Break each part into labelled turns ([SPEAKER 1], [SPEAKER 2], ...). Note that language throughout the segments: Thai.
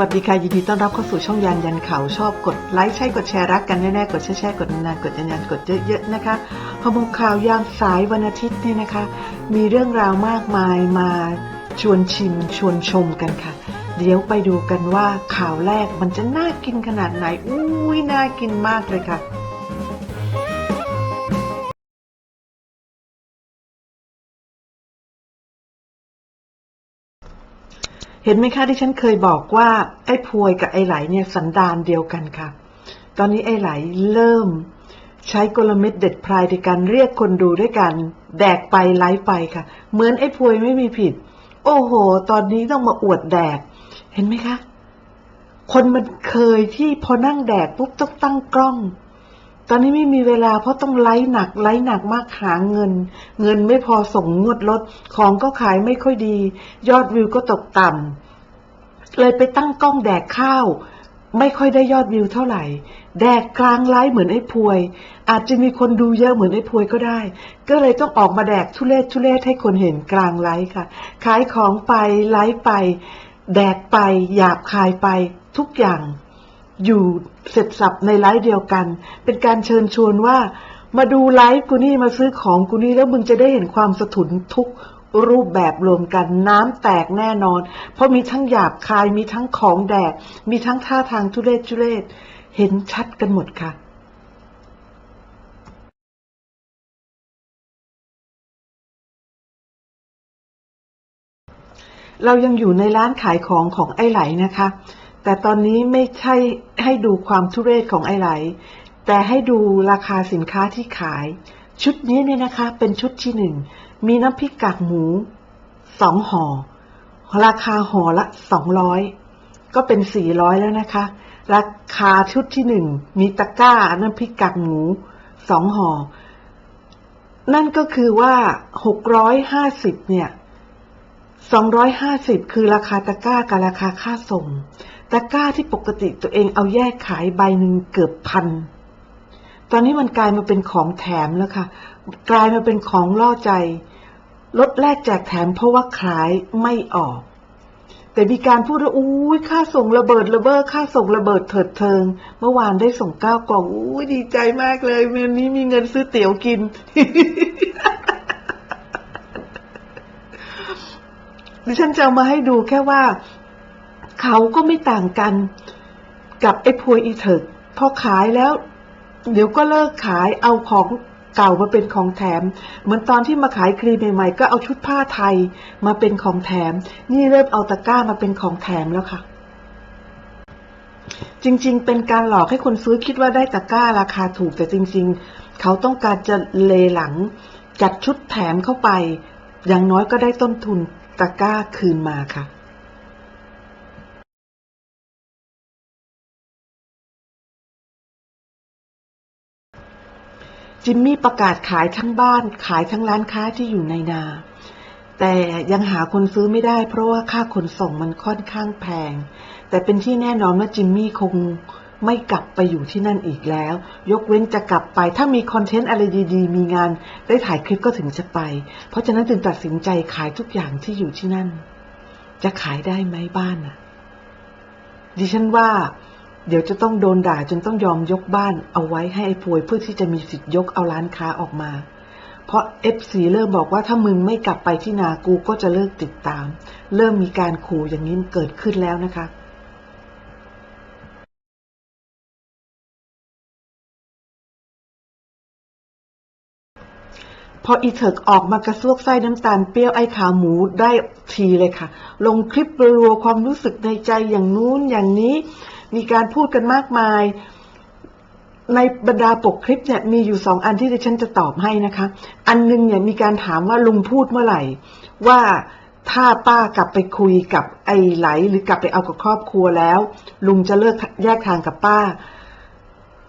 [SPEAKER 1] วัสดีค่ะยินดีต้อนรับเข้าสู่ช่องยันยันเขาชอบกดไลค์ใช่กดแชร์รักกันแน่ๆกดแชร์ๆกดนานๆกดยันยันกดเยอะๆนะคะพอมงข่าวยามสายวันอาทิตย์เนี่ยนะคะ มีเรื่องราวมากมายมาชวนชิมชวนชมกันค่ะ เดี๋ยวไปดูกันว่าข่าวแรกมันจะน่ากินขนาดไหนอุ้ยน่ากินมากเลยค่ะ เห็นไหมคะที่ฉันเคยบอกว่าไอ้พวยกับไอ้ไหลเนี่ยสันดานเดียวกันค่ะ ตอนนี้ไอ้ไหลเริ่ม ใช้กลเม็ดเด็ดพรายในการเรียกคนดูด้วยกัน แดกไปไลฟ์ไปค่ะ เหมือนไอ้พวยไม่มีผิด โอ้โห ตอนนี้ต้องมาอวดแดก เห็นไหมคะ คนมันเคยที่พอนั่งแดกปุ๊บต้องตั้งกล้อง ตอนนี้ไม่มีเวลาเพราะต้องไลฟ์หนักไลฟ์หนักมากหาเงิน เงินไม่พอส่งงวดรถของก็ขายไม่ค่อยดี ยอดวิวก็ตกต่ำเลยไปตั้งกล้องแดกข้าว ไม่ค่อยได้ยอดวิวเท่าไหร่ แดกกลางไลฟ์เหมือนไอ้พวย อาจจะมีคนดูเยอะเหมือนไอ้พวยก็ได้ ก็เลยต้องออกมาแดกทุเลศทุเลศให้คนเห็นกลางไลฟ์ค่ะ ขายของไปไลฟ์ไป แดกไปหยาบคายไปทุกอย่าง อยู่เสร็จสับในไลฟ์เดียวกัน เป็นการเชิญชวนว่า มาดูไลฟ์กูนี่มาซื้อของกูนี่แล้วมึงจะได้เห็นความสะทุนทุกรูปแบบรวมกันน้ำแตกแน่นอน เพราะมีทั้งหยาบคายมีทั้งของแดก มีทั้งท่าทางทุเรศทุเรศเห็นชัดกันหมดค่ะเรายังอยู่ในร้านขายของของไอ้ไหลนะคะ แต่ตอนนี้ไม่ใช่ให้ดูความทุเรศของไอ้ไหล แต่ให้ดูราคาสินค้าที่ขาย ชุดนี้เนี่ยนะคะเป็นชุดที่หนึ่ง มีน้ำพริกกากหมูสองห่อ ราคาห่อละสองร้อยก็เป็นสี่ร้อยแล้วนะคะ ราคาชุดที่หนึ่งมีตะกร้าน้ำพริกกากหมูสองห่อ นั่นก็คือว่าหกร้อยห้าสิบเนี่ยสองร้อยห้าสิบคือราคาตะกร้ากับราคาค่าส่ง ตะกร้าที่ปกติตัวเองเอาแยกขายใบหนึ่งเกือบพัน ตอนนี้มันกลายมาเป็นของแถมแล้วค่ะ กลายมาเป็นของล่อใจ ลดแลกแจกแถมเพราะว่าขายไม่ออก แต่มีการพูดว่าอุ้ยค่าส่งระเบิดระเบ้อค่าส่งระเบิดเถิดเทิง เมื่อวานได้ส่งเก้ากล่องอุ้ยดีใจมากเลยวันนี้มีเงินซื้อเตี๋ยวกินดิฉันจะเอามาให้ดูแค่ว่า เขาก็ไม่ต่างกันกับไอ้พวยอีเถิกพอขายแล้ว เดี๋ยวก็เลิกขายเอาของเก่ามาเป็นของแถม เหมือนตอนที่มาขายครีมใหม่ๆก็เอาชุดผ้าไทยมาเป็นของแถม นี่เริ่มเอาตะกร้ามาเป็นของแถมแล้วค่ะ จริงๆ เป็นการหลอกให้คนซื้อคิดว่าได้ตะกร้าราคาถูกแต่จริง ๆ เขาต้องการจะเลหลัง จัดชุดแถมเข้าไป อย่างน้อยก็ได้ต้นทุนตะกร้าคืนมาค่ะ จิมมี่ประกาศขายทั้งบ้าน ขายทั้งร้านค้าที่อยู่ในนา แต่ยังหาคนซื้อไม่ได้ เพราะว่าค่าขนส่งมันค่อนข้างแพง แต่เป็นที่แน่นอนว่าจิมมี่คงไม่กลับไปอยู่ที่นั่นอีกแล้ว ยกเว้นจะกลับไป ถ้ามีคอนเทนต์อะไรดีๆ มีงานได้ถ่ายคลิปก็ถึงจะไป เพราะฉะนั้นจึงตัดสินใจขายทุกอย่างที่อยู่ที่นั่น จะขายได้ไหมบ้านนะดิฉันว่า เดี๋ยวจะต้องโดนด่าจนต้องยอมยกบ้านเอาไว้ให้ไอ้พวยเพื่อที่จะมีสิทธิ์ยกเอาร้านค้าออกมา เพราะเอฟซีเริ่มบอกว่าถ้ามึงไม่กลับไปที่นากูก็จะเลิกติดตาม เริ่มมีการขู่อย่างนี้เกิดขึ้นแล้วนะคะ พออีเถิกออกมากระซวกไส้น้ำตาลเปรี้ยวไอ้ขาหมูได้ทีเลยค่ะ ลงคลิปรัวความรู้สึกในใจอย่างนู้นอย่างนี้ มีการพูดกันมากมาย ในบรรดาปกคลิปเนี่ยมีอยู่สองอันที่ดิฉันจะตอบให้นะคะ อันหนึงเนี่ยมีการถามว่าลุงพูดเมื่อไหร่ ว่าถ้าป้ากลับไปคุยกับไอ้ไหล หรือกลับไปเอากับครอบครัวแล้ว ลุงจะเลิกแยกทางกับป้า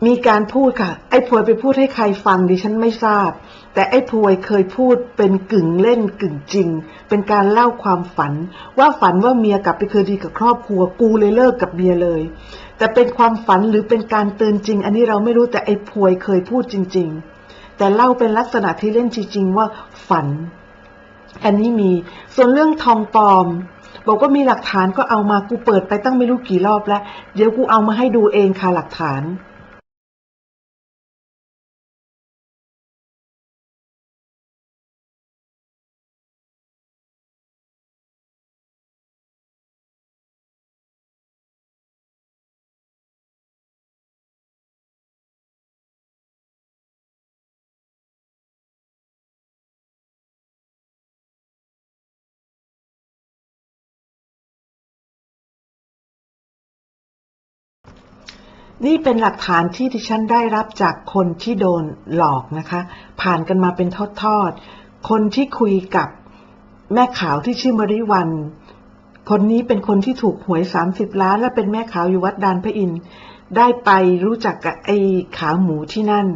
[SPEAKER 1] มีการพูดค่ะ ไอ้พวยไปพูดให้ใครฟังดิฉันไม่ทราบ แต่ไอ้พวยเคยพูดเป็นกึ่งเล่นกึ่งจริง เป็นการเล่าความฝัน ว่าฝันว่าเมียกลับไปเคยดีกับครอบครัวกูเลยเลิกกับเมียเลย แต่เป็นความฝันหรือเป็นการเตือนจริง อันนี้เราไม่รู้แต่ไอ้พวยเคยพูดจริง ๆ แต่เล่าเป็นลักษณะที่เล่นจริง ๆ ว่าฝัน อันนี้มีส่วนเรื่องทองปลอมบอกว่ามีหลักฐานก็เอามากูเปิดไปตั้งไม่รู้กี่รอบแล้ว เดี๋ยวกูเอามาให้ดูเองค่ะหลักฐาน นี่เป็นหลักฐานที่ดิฉันได้รับจากคนที่โดนหลอกนะคะ ผ่านกันมาเป็นทอดๆ คนที่คุยกับแม่ขาวที่ชื่อมริวัน คนนี้เป็นคนที่ถูกหวย 30 ล้าน และเป็นแม่ขาวอยู่วัดดานพระอินทร์ได้ไปรู้จักกับไอ้ขาหมูที่นั่น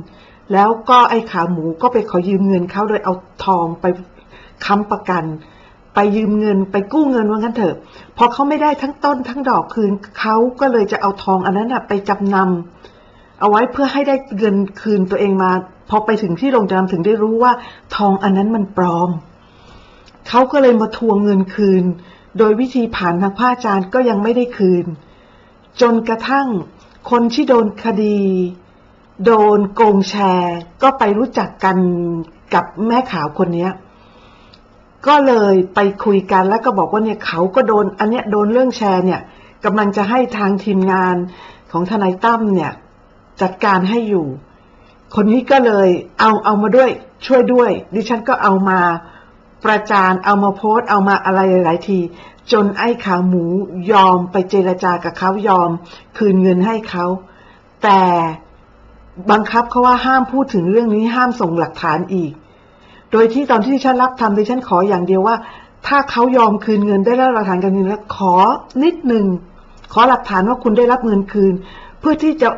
[SPEAKER 1] แล้วก็ไอ้ขาหมูก็ไปขอยืมเงินเขาโดยเอาทองไปค้ำประกัน ไปยืมเงินไปกู้เงินว่างั้นเถอะ พอเขาไม่ได้ทั้งต้นทั้งดอกคืนเขาก็เลยจะเอาทองอันนั้นนะไปจำนำเอาไว้เพื่อให้ได้เงินคืนตัวเองมา พอไปถึงที่โรงจำนำถึงได้รู้ว่า ทองอันนั้นมันปลอมเขาก็เลยมาทวงเงินคืน โดยวิธีผ่านทางพระอาจารย์ก็ยังไม่ได้คืน จนกระทั่งคนที่โดนคดี โดนโกงแชร์ ก็ไปรู้จักกันกับแม่ขาวคนนี้ ก็เลยไปคุยกันแล้วก็บอกว่าเนี่ยเขาก็โดน อันเนี้ยโดนเรื่องแชร์เนี่ยกำลังจะให้ทางทีมงานของทนายตั้มเนี่ย จัดการให้อยู่ คนนี้ก็เลยเอาเอามาด้วยช่วยด้วย ดิฉันก็เอามาประจานเอามาโพสต์เอามาอะไรหลายที จนไอ้ขาหมูยอมไปเจรจากับเขายอม คืนเงินให้เขา แต่บังคับเขาว่าห้ามพูดถึงเรื่องนี้ห้ามส่งหลักฐานอีก โดยที่ตอนที่ดิฉันรับทำดิฉันขออย่างเดียวว่า ถ้าเขายอมคืนเงินได้แล้วหลักฐานการเงินแล้วขอนิดหนึ่งขอหลักฐานว่าคุณได้รับเงินคืน เพื่อที่จะ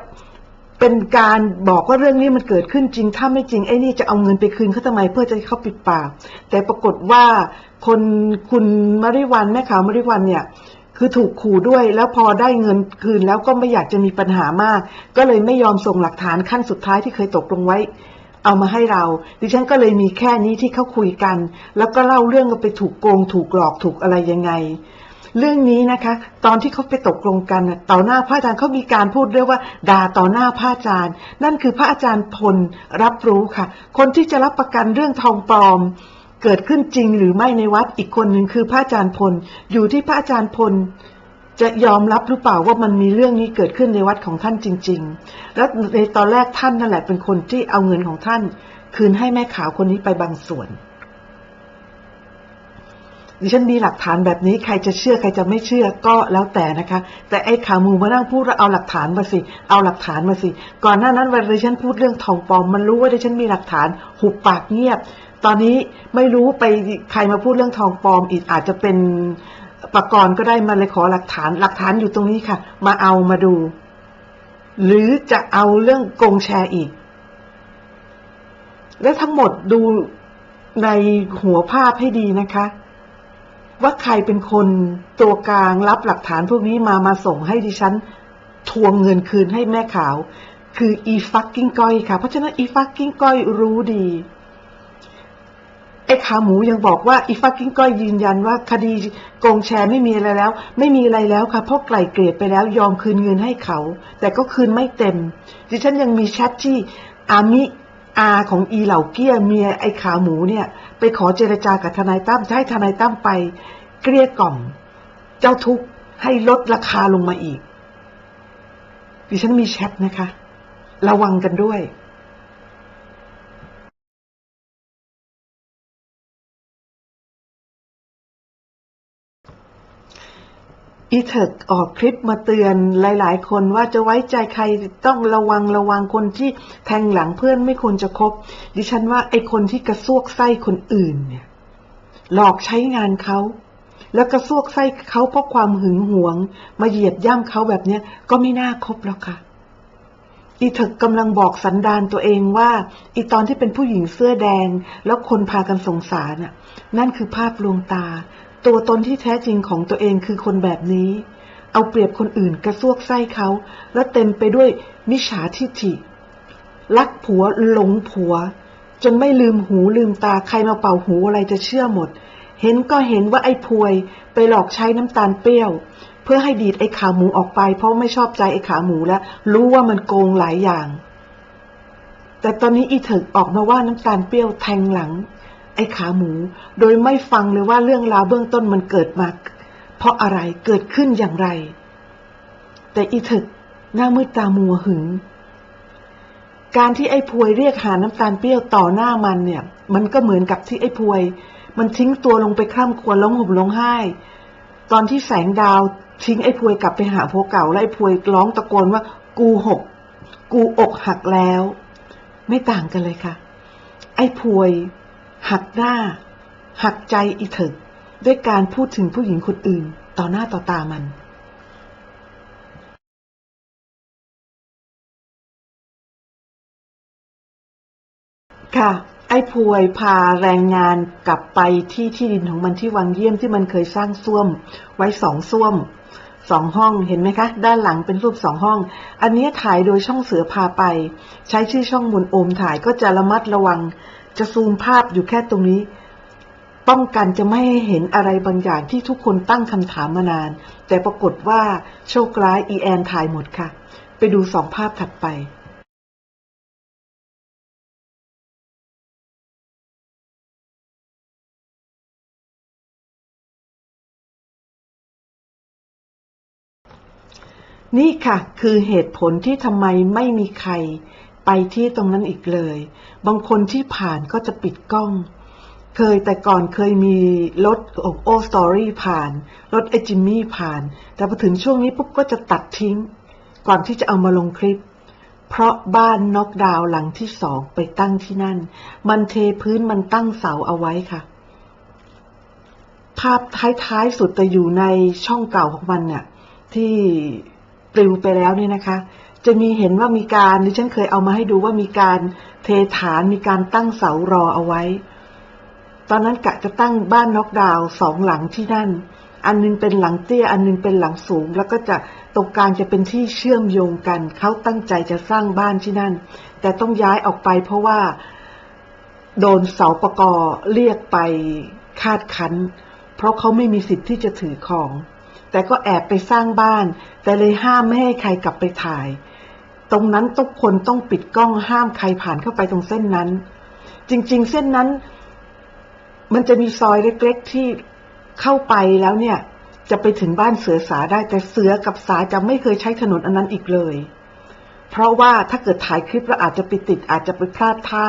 [SPEAKER 1] เป็นการบอกว่าเรื่องนี้มันเกิดขึ้นจริง ถ้าไม่จริงไอ้นี่จะเอาเงินไปคืนเขาทำไมเพื่อจะให้เขาปิดปาก แต่ปรากฏว่าคนคุณมริวันแม่ขาวมริวันเนี่ย คือถูกขู่ด้วย แล้วพอได้เงินคืนแล้วก็ไม่อยากจะมีปัญหามาก ก็เลยไม่ยอมส่งหลักฐานขั้นสุดท้ายที่เคยตกลงไว้ เอามาให้เรา ดิฉันก็เลยมีแค่นี้ที่เขาคุยกัน แล้วก็เล่าเรื่องไปถูกโกง ถูกหลอกถูกอะไรยังไง เรื่องนี้นะคะ ตอนที่เขาไปตกลงกันต่อหน้าพระอาจารย์เขามีการพูดเรียกว่าด่าต่อหน้าพระอาจารย์ นั่นคือพระอาจารย์พลรับรู้ค่ะ คนที่จะรับประกันเรื่องทองปลอม เกิดขึ้นจริงหรือไม่ในวัดอีกคนหนึ่งคือพระอาจารย์พลอยู่ที่พระอาจารย์พล จะยอมรับหรือเปล่าว่ามันมีเรื่องนี้เกิดขึ้นในวัดของท่านจริง ๆ แล้วในตอนแรกท่านนั่นแหละเป็นคนที่เอาเงินของท่าน คืนให้แม่ขาวคนนี้ไปบางส่วน ดิฉันมีหลักฐานแบบนี้ใครจะเชื่อใครจะไม่เชื่อก็แล้วแต่นะคะ แต่ไอ้ขามูมานั่งพูดแล้วเอาหลักฐานมาสิ เอาหลักฐานมาสิ ก่อนหน้านั้นวันดิฉันพูดเรื่องทองปลอมมันรู้ว่าดิฉันมีหลักฐาน หุบปากเงียบ ตอนนี้ไม่รู้ไปใครมาพูดเรื่องทองปลอมอีกอาจจะเป็น ปากรก็ได้มาเลยขอหลักฐาน หลักฐานอยู่ตรงนี้ค่ะ มาเอามาดู หรือจะเอาเรื่องโกงแชร์อีก และทั้งหมดดูในหัวภาพให้ดีนะคะ ว่าใครเป็นคนตัวกลางรับหลักฐานพวกนี้มามาส่งให้ดิฉัน ทวงเงินคืนให้แม่ขาว คืออีฟักกิ้งก้อยค่ะ เพราะฉะนั้นอีฟักกิ้งก้อยรู้ดี อ้ขาหมูยังบอกว่าอีฟักกิ้งก้อยยืนยันว่าคดีโกงแชร์ไม่มีอะไรแล้ว ไม่มีอะไรแล้วค่ะเพราะไกล่เกลี่ยไปแล้วยอมคืนเงินให้เขา แต่ก็คืนไม่เต็ม ดิฉันยังมีแชทที่อามิอาของอีเหล่าเกี้ยเมียไอ้ขาหมูเนี่ย ไปขอเจรจากับทนายตั้มให้ทนายตั้มไป เกลี้ยกล่อม เจ้าทุกข์ให้ลดราคาลงมาอีก ดิฉันมีแชทนะคะ ระวังกันด้วย อีเถิกออกคลิปมาเตือนหลายๆ คนว่าจะไว้ใจใครต้องระวังระวังคนที่แทงหลังเพื่อนไม่ควรจะคบ ดิฉันว่าไอคนที่กระซวกไส้คนอื่นเนี่ย หลอกใช้งานเขา แล้วกระซวกไส้เขาเพราะความหึงหวง มาเหยียดย่ำเขาแบบเนี้ยก็ไม่น่าคบแล้วค่ะอีเถกกำลังบอกสันดานตัวเองว่า อีตอนที่เป็นผู้หญิงเสื้อแดง แล้วคนพากันสงสารน่ะ นั่นคือภาพลวงตา ตัวตนที่แท้จริงของตัวเองคือคนแบบนี้ เอาเปรียบคนอื่นกระซวกไส้เขา แล้วเต็มไปด้วยมิจฉาทิฐิ รักผัวหลงผัว จนไม่ลืมหูลืมตาใครมาเป่าหูอะไรจะเชื่อหมด เห็นก็เห็นว่าไอ้พวยไปหลอกใช้น้ำตาลเปรี้ยว เพื่อให้ดีดไอ้ขาหมูออกไป เพราะไม่ชอบใจไอ้ขาหมูแล้วรู้ว่ามันโกงหลายอย่าง แต่ตอนนี้อีถึกออกมาว่าน้ำตาลเปรี้ยวแทงหลัง ไอ้ขาหมู โดยไม่ฟังเลยว่าเรื่องราวเบื้องต้นมันเกิดมา เพราะอะไรเกิดขึ้นอย่างไร แต่อีถึกหน้ามืดตามัวหึง การที่ไอ้พวยเรียกหาน้ำตาลเปรี้ยวต่อหน้ามันเนี่ย มันก็เหมือนกับที่ไอ้พวย มันทิ้งตัวลงไปคร่ำครวญร้องห่มร้องไห้ ตอนที่แสงดาวทิ้งไอ้พวยกลับไปหาผัวเก่าแล้วไอ้พวยร้องตะโกนว่ากูหก กูอกหักแล้ว ไม่ต่างกันเลยค่ะ ไอ้พวย หักหน้า หักใจอีถึกด้วยการพูดถึงผู้หญิงคนอื่น ต่อหน้าต่อตามัน ค่ะ ไอ้พวยพาแรงงานกลับไปที่ที่ดินของมันที่วังเยี่ยมที่มันเคยสร้างส้วม ไว้สองส้วมสองห้องเห็นไหมคะ ด้านหลังเป็นรูปสองห้อง อันนี้ถ่ายโดยช่องเสือพาไป ใช้ชื่อช่องมุนโอมถ่ายก็จะระมัดระวัง จะซูมภาพอยู่แค่ตรงนี้ ป้องกันจะไม่ให้เห็นอะไรบางอย่างที่ทุกคนตั้งคำถามมานาน แต่ปรากฏว่าโชคร้ายอีแอนถ่ายหมดค่ะ ไปดูสองภาพถัดไปนี่ค่ะ คือเหตุผลที่ทำไมไม่มีใคร ไปที่ตรงนั้นอีกเลย บางคนที่ผ่านก็จะปิดกล้อง เคยแต่ก่อนเคยมีรถโอสตอรี่ผ่าน รถไอจิมมี่ผ่าน แต่พอถึงช่วงนี้ปุ๊บก็จะตัดทิ้ง ก่อนที่จะเอามาลงคลิป เพราะบ้านน็อกดาวน์หลังที่สองไปตั้งที่นั่น มันเทพื้นมันตั้งเสาเอาไว้ค่ะ ภาพท้ายๆสุดแต่อยู่ในช่องเก่าของมันเนี่ยที่ปลิวไปแล้วเนี่ยนะคะ จะมีเห็นว่ามีการดิฉันเคยเอามาให้ดูว่ามีการเทฐานมีการตั้งเสารอเอาไว้ ตอนนั้นกะจะตั้งบ้านน็อกดาวสองหลังที่นั่น อันหนึงเป็นหลังเตี้ย อันหนึงเป็นหลังสูง แล้วก็จะตรงกลางจะเป็นที่เชื่อมโยงกัน เขาตั้งใจจะสร้างบ้านที่นั่น แต่ต้องย้ายออกไปเพราะว่าโดนเสาปกอเรียกไปคาดคั้น เพราะเขาไม่มีสิทธิ์ที่จะถือของ แต่ก็แอบไปสร้างบ้าน แต่เลยห้ามไม่ให้ใครกลับไปถ่าย ตรงนั้นทุกคนต้องปิดกล้องห้ามใครผ่านเข้าไปตรงเส้นนั้น จริง ๆ เส้นนั้น มันจะมีซอยเล็ก ๆ ที่เข้าไปแล้วเนี่ย จะไปถึงบ้านเสือสาได้ แต่เสือกับสาจะไม่เคยใช้ถนนอันนั้นอีกเลย เพราะว่าถ้าเกิดถ่ายคลิปแล้วอาจจะไปติดอาจจะไปพลาดท่า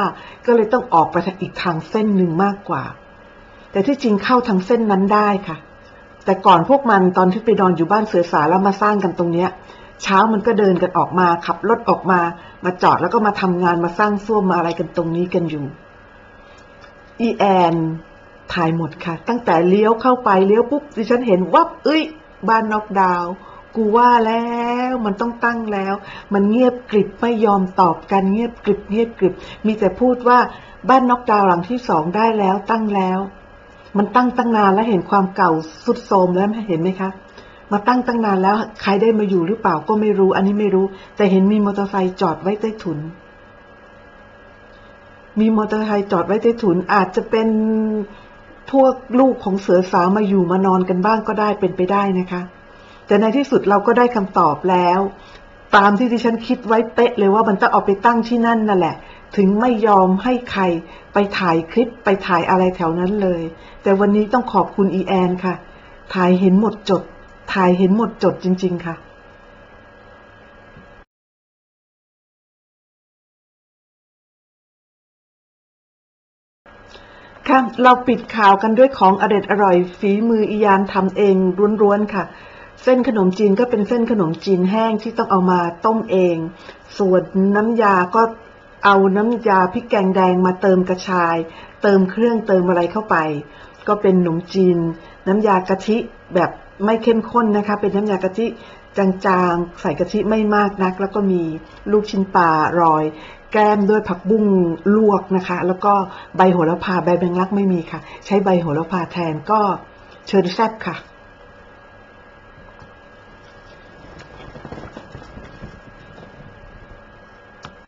[SPEAKER 1] ก็เลยต้องออกไปทางอีกทางเส้นหนึ่งมากกว่า แต่ที่จริงเข้าทางเส้นนั้นได้ค่ะ แต่ก่อนพวกมันตอนที่ไปนอนอยู่บ้านเสือสาแล้วมาสร้างกันตรงเนี้ย เช้ามันก็เดินกันออกมาขับรถออกมา มาจอดแล้วก็มาทำงานมาสร้างส้วมมาอะไรกันตรงนี้กันอยู่ อีแอนถ่ายหมดค่ะ ตั้งแต่เลี้ยวเข้าไปเลี้ยวปุ๊บดิฉันเห็นวับเอ้ย บ้านนอกดาว กูว่าแล้วมันต้องตั้งแล้ว มันเงียบกริบไม่ยอมตอบกันเงียบกริบเงียบกริบ มีแต่พูดว่าบ้านนอกดาวหลังที่สองได้แล้วตั้งแล้ว มันตั้งตั้งนานแล้วเห็นความเก่าสุดโทรมแล้วเห็นไหมคะ มาตั้งตั้งนานแล้วใครได้มาอยู่หรือเปล่าก็ไม่รู้ อันนี้ไม่รู้ แต่เห็นมีมอเตอร์ไซค์จอดไว้ใต้ถุน มีมอเตอร์ไซค์จอดไว้ใต้ถุน อาจจะเป็นพวกลูกของเสือสาวมาอยู่มานอนกันบ้างก็ได้เป็นไปได้นะคะ แต่ในที่สุดเราก็ได้คำตอบแล้ว ตามที่ดิฉันคิดไว้เป๊ะเลยว่ามันต้องเอาไปตั้งที่นั่นนั่นแหละ ถึงไม่ยอมให้ใครไปถ่ายคลิปไปถ่ายอะไรแถวนั้นเลย แต่วันนี้ต้องขอบคุณอีแอนค่ะ ถ่ายเห็นหมดจด ถ่ายเห็นหมดจดจริง ๆ ค่ะค่ะเราปิดข่าวกันด้วยของอเด็ดอร่อยฝีมืออียานทำเองร้วนๆค่ะ เส้นขนมจีนก็เป็นเส้นขนมจีนแห้งที่ต้องเอามาต้มเอง ส่วนน้ำยาก็เอาน้ำยาพริกแกงแดงมาเติมกระชาย เติมเครื่องเติมอะไรเข้าไป ก็เป็นขนมจีน น้ำยากะทิแบบ ไม่เข้มข้นนะคะ เป็นน้ำยากะทิจางๆ ใส่กะทิไม่มากนัก แล้วก็มีลูกชิ้นปลารอย แก้มด้วยผักบุ้งลวกนะคะ แล้วก็ใบโหระพาใบแมงลักไม่มีค่ะ ใช้ใบโหระพาแทนก็เชิญแซ่บค่ะ